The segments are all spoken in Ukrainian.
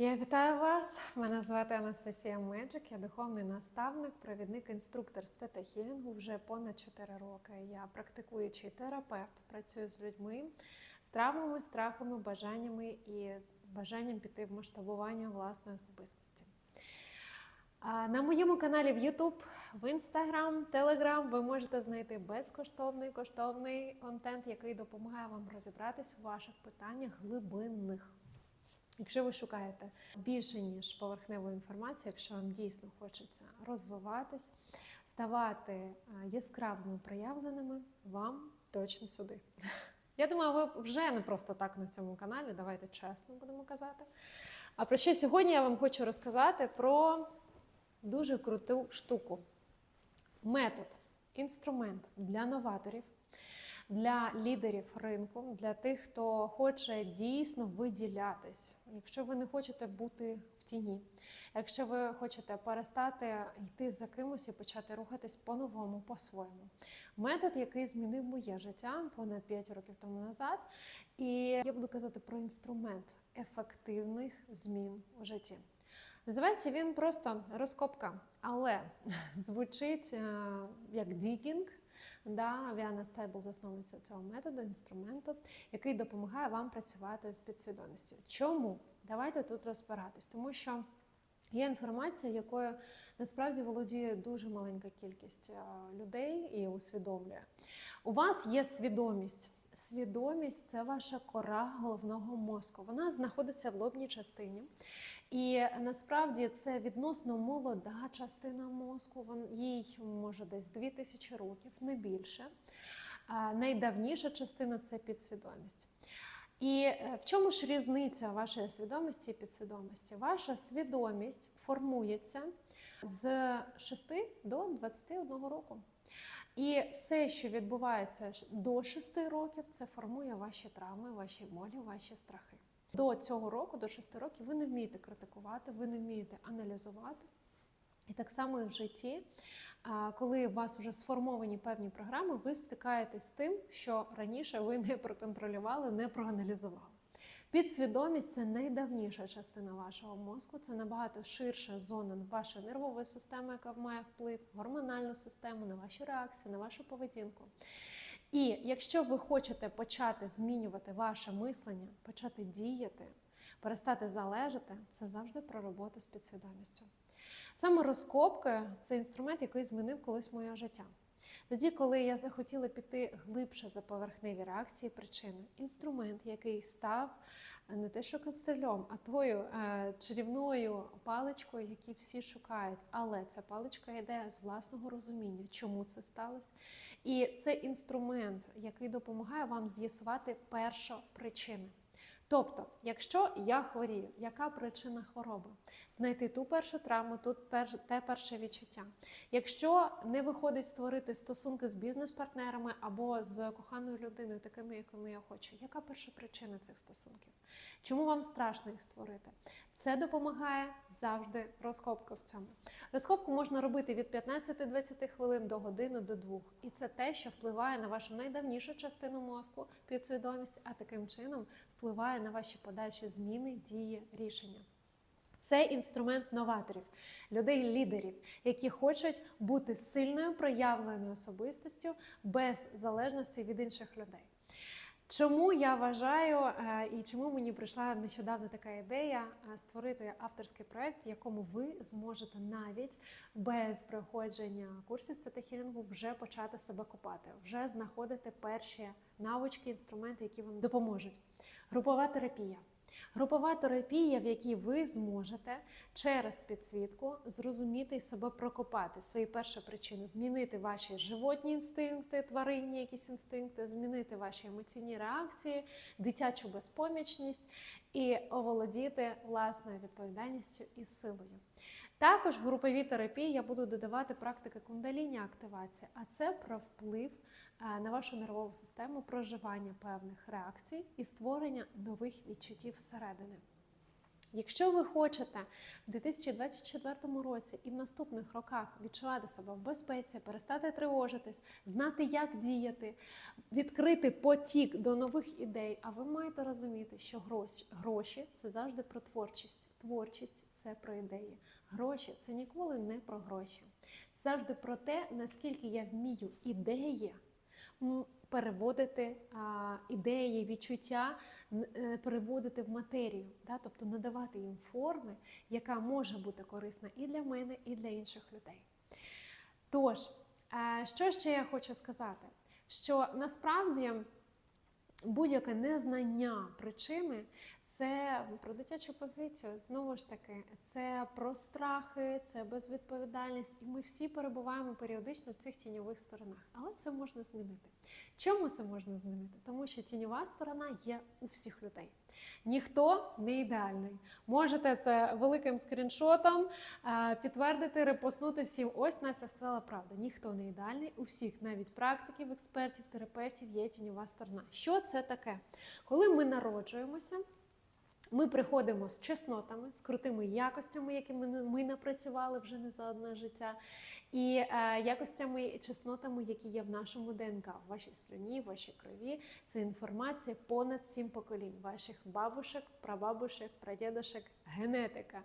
Я вітаю вас. Мене звати Анастасія Меджик. Я духовний наставник, провідник, інструктор з тета хілінгу вже понад 4 роки. Я практикуючий терапевт, працюю з людьми з травмами, страхами, бажаннями і бажанням піти в масштабування власної особистості. На моєму каналі в YouTube, в Instagram, Telegram ви можете знайти безкоштовний коштовний контент, який допомагає вам розібратись у ваших питаннях глибинних. Якщо ви шукаєте більше ніж поверхневу інформацію, якщо вам дійсно хочеться розвиватись, ставати е, яскравими проявленими, вам точно сюди. Я думаю, ви вже не просто так на цьому каналі, давайте чесно будемо казати. А про що сьогодні я вам хочу розказати про дуже круту штуку. Метод, інструмент для новаторів, для лідерів ринку, для тих, хто хоче дійсно виділятись. Якщо ви не хочете бути в тіні, якщо ви хочете перестати йти за кимось і почати рухатись по-новому, по-своєму. Метод, який змінив моє життя понад 5 років тому назад. І я буду казати про інструмент ефективних змін у житті. Називається він просто розкопка, але звучить е, як дікінг. Да, Віана Стейбл засновниця цього методу, інструменту, який допомагає вам працювати з підсвідомістю. Чому? Давайте тут розбиратись, тому що є інформація, якою насправді володіє дуже маленька кількість е, людей і усвідомлює. У вас є свідомість. Свідомість це ваша кора головного мозку. Вона знаходиться в лобній частині. І насправді це відносно молода частина мозку. Їй може десь 2000 років, не більше. Найдавніша частина це підсвідомість. І е, в чому ж різниця вашої свідомості і підсвідомості? Ваша свідомість формується з 6 до 21 року. І все, що відбувається до 6 років, це формує ваші травми, ваші болі, ваші страхи. До цього року, до 6 років, ви не вмієте критикувати, ви не вмієте аналізувати. І так само і в житті, коли у вас вже сформовані певні програми, ви стикаєтесь з тим, що раніше ви не проконтролювали, не проаналізували. Підсвідомість це найдавніша частина вашого мозку, це набагато ширша зона вашої нервової системи, яка має вплив, гормональну систему, на ваші реакції, на вашу поведінку. І якщо ви хочете почати змінювати ваше мислення, почати діяти, перестати залежати, це завжди про роботу з підсвідомістю. Саме розкопки це інструмент, який змінив колись моє життя. Тоді, коли я захотіла піти глибше за поверхневі реакції, причини, інструмент, який став не те, що костелем, а тою е, чарівною паличкою, які всі шукають. Але ця паличка йде з власного розуміння, чому це сталося. І це інструмент, який допомагає вам з'ясувати першу причину. Тобто, якщо я хворію, яка причина хвороби? Знайти ту першу травму, тут перш, те перше відчуття. Якщо не виходить створити стосунки з бізнес-партнерами або з коханою людиною, такими, якими я хочу, яка перша причина цих стосунків? Чому вам страшно їх створити? Це допомагає завжди розкопка в цьому. Розкопку можна робити від 15-20 хвилин до години до двох. І це те, що впливає на вашу найдавнішу частину мозку, підсвідомість, а таким чином впливає на ваші подальші зміни, дії, рішення. Це інструмент новаторів, людей-лідерів, які хочуть бути сильною проявленою особистістю без залежності від інших людей. Чому я вважаю е, і чому мені прийшла нещодавно така ідея е, створити авторський проект, в якому ви зможете навіть без проходження курсів статихілінгу вже почати себе копати, вже знаходити перші навички, інструменти, які вам допоможуть. Групова терапія. Групова терапія, в якій ви зможете через підсвітку зрозуміти і себе прокопати. Свої перші причини, змінити ваші животні інстинкти, тваринні якісь інстинкти, змінити ваші емоційні реакції, дитячу безпомічність і оволодіти власною відповідальністю і силою. Також в груповій терапії я буду додавати практики кундаління активації, а це про вплив на вашу нервову систему, проживання певних реакцій і створення нових відчуттів зсередини. Якщо ви хочете в 2024 році і в наступних роках відчувати себе в безпеці, перестати тривожитись, знати, як діяти, відкрити потік до нових ідей, а ви маєте розуміти, що гроші, гроші це завжди про творчість. Творчість це про ідеї. Гроші це ніколи не про гроші. Це завжди про те, наскільки я вмію ідеї переводити а, ідеї, відчуття, е, переводити в матерію, да? тобто надавати їм форми, яка може бути корисна і для мене, і для інших людей. Тож, е, що ще я хочу сказати? Що насправді будь-яке незнання причини це про дитячу позицію. Знову ж таки, це про страхи, це безвідповідальність, і ми всі перебуваємо періодично в цих тіньових сторонах. Але це можна змінити. Чому це можна змінити? Тому що тіньова сторона є у всіх людей. Ніхто не ідеальний. Можете це великим скріншотом е, підтвердити, репостнути всім. Ось Настя сказала правду. Ніхто не ідеальний. У всіх, навіть практиків, експертів, терапевтів, є тіньова сторона. Що це таке? Коли ми народжуємося. Ми приходимо з чеснотами, з крутими якостями, які ми, ми напрацювали вже не за одне життя, і е, якостями і чеснотами, які є в нашому ДНК, в вашій слюні, в вашій крові. Це інформація понад сім поколінь ваших бабушек, прабабушек, прадідушек, генетика.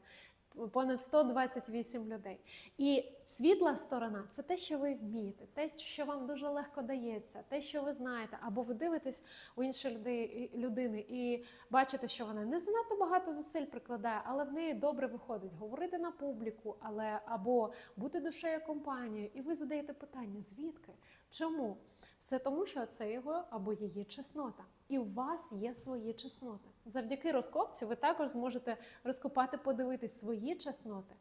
Понад 128 людей. І світла сторона це те, що ви вмієте, те, що вам дуже легко дається, те, що ви знаєте, або ви дивитесь у іншої людини і бачите, що вона не занадто багато зусиль прикладає, але в неї добре виходить говорити на публіку, але або бути душею компанією. І ви задаєте питання: звідки? Чому? Все тому, що це його або її чеснота. І у вас є свої чесноти. Завдяки розкопці ви також зможете розкопати, подивитись свої чесноти.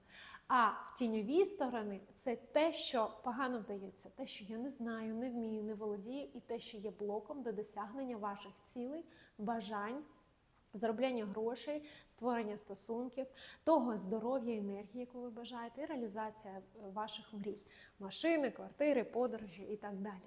А в тіньовій сторони це те, що погано вдається, те, що я не знаю, не вмію, не володію, і те, що є блоком до досягнення ваших цілей, бажань. Заробляння грошей, створення стосунків, того здоров'я, енергії, яку ви бажаєте, і реалізація е, ваших мрій, машини, квартири, подорожі і так далі.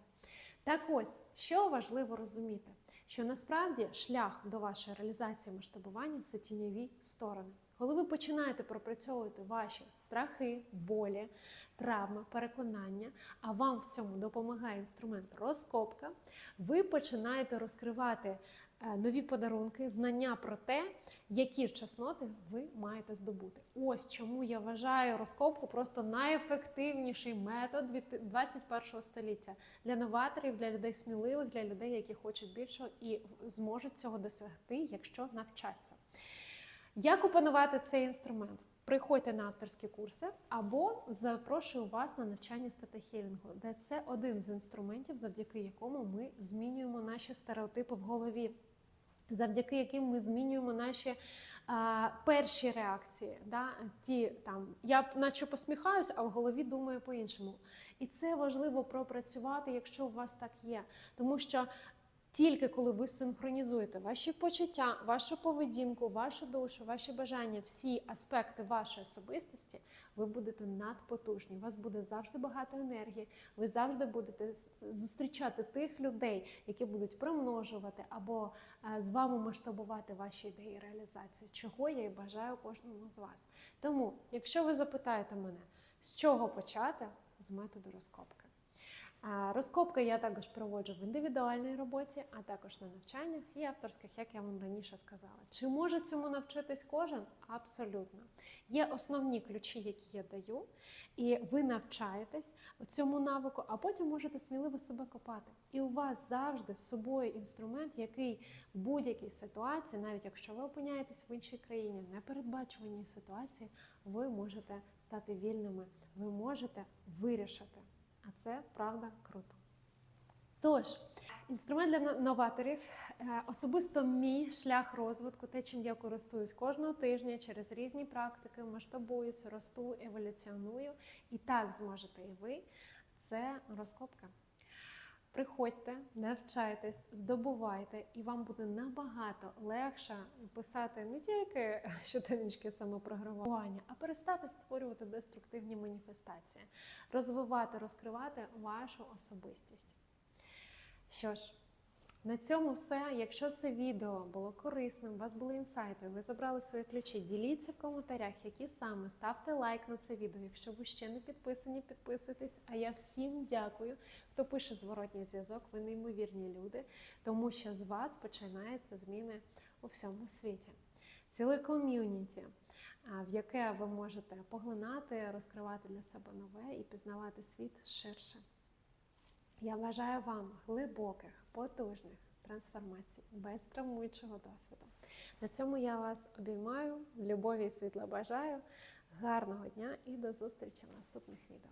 Так ось, що важливо розуміти, що насправді шлях до вашої реалізації масштабування це тіньові сторони. Коли ви починаєте пропрацьовувати ваші страхи, болі, травми, переконання, а вам в цьому допомагає інструмент розкопка, ви починаєте розкривати нові подарунки, знання про те, які чесноти ви маєте здобути. Ось чому я вважаю розкопку просто найефективніший метод від 21 століття для новаторів, для людей сміливих, для людей, які хочуть більшого і зможуть цього досягти, якщо навчаться. Як опанувати цей інструмент? Приходьте на авторські курси або запрошую вас на навчання статехілінгу, де це один з інструментів, завдяки якому ми змінюємо наші стереотипи в голові, завдяки яким ми змінюємо наші а, перші реакції. Да? Ті там я наче посміхаюсь, а в голові думаю по-іншому. І це важливо пропрацювати, якщо у вас так є, тому що. Тільки коли ви синхронізуєте ваші почуття, вашу поведінку, вашу душу, ваші бажання, всі аспекти вашої особистості, ви будете надпотужні. У вас буде завжди багато енергії. Ви завжди будете зустрічати тих людей, які будуть примножувати або е, з вами масштабувати ваші ідеї реалізації, чого я і бажаю кожному з вас. Тому, якщо ви запитаєте мене, з чого почати, з методу розкопки. Розкопки я також проводжу в індивідуальній роботі, а також на навчаннях і авторських, як я вам раніше сказала. Чи може цьому навчитись кожен? Абсолютно. Є основні ключі, які я даю, і ви навчаєтесь цьому навику, а потім можете сміливо себе копати. І у вас завжди з собою інструмент, який в будь-якій ситуації, навіть якщо ви опиняєтесь в іншій країні, непередбачуваній ситуації, ви можете стати вільними, ви можете вирішити. А це правда круто. Тож, інструмент для новаторів, е, особисто мій шлях розвитку, те, чим я користуюсь кожного тижня через різні практики, масштабуюсь, росту, еволюціоную. І так зможете і ви. Це розкопка. Приходьте, навчайтесь, здобувайте, і вам буде набагато легше писати не тільки щоденнички самопрограмування, а перестати створювати деструктивні маніфестації, розвивати, розкривати вашу особистість. Що ж, На цьому все. Якщо це відео було корисним, у вас були інсайти, ви забрали свої ключі, діліться в коментарях, які саме ставте лайк на це відео. Якщо ви ще не підписані, підписуйтесь. А я всім дякую, хто пише зворотній зв'язок. Ви неймовірні люди, тому що з вас починаються зміни у всьому світі. Ціле ком'юніті, в яке ви можете поглинати, розкривати для себе нове і пізнавати світ ширше. Я бажаю вам глибоких, потужних трансформацій без травмуючого досвіду. На цьому я вас обіймаю, любові і світла бажаю. Гарного дня і до зустрічі в наступних відео.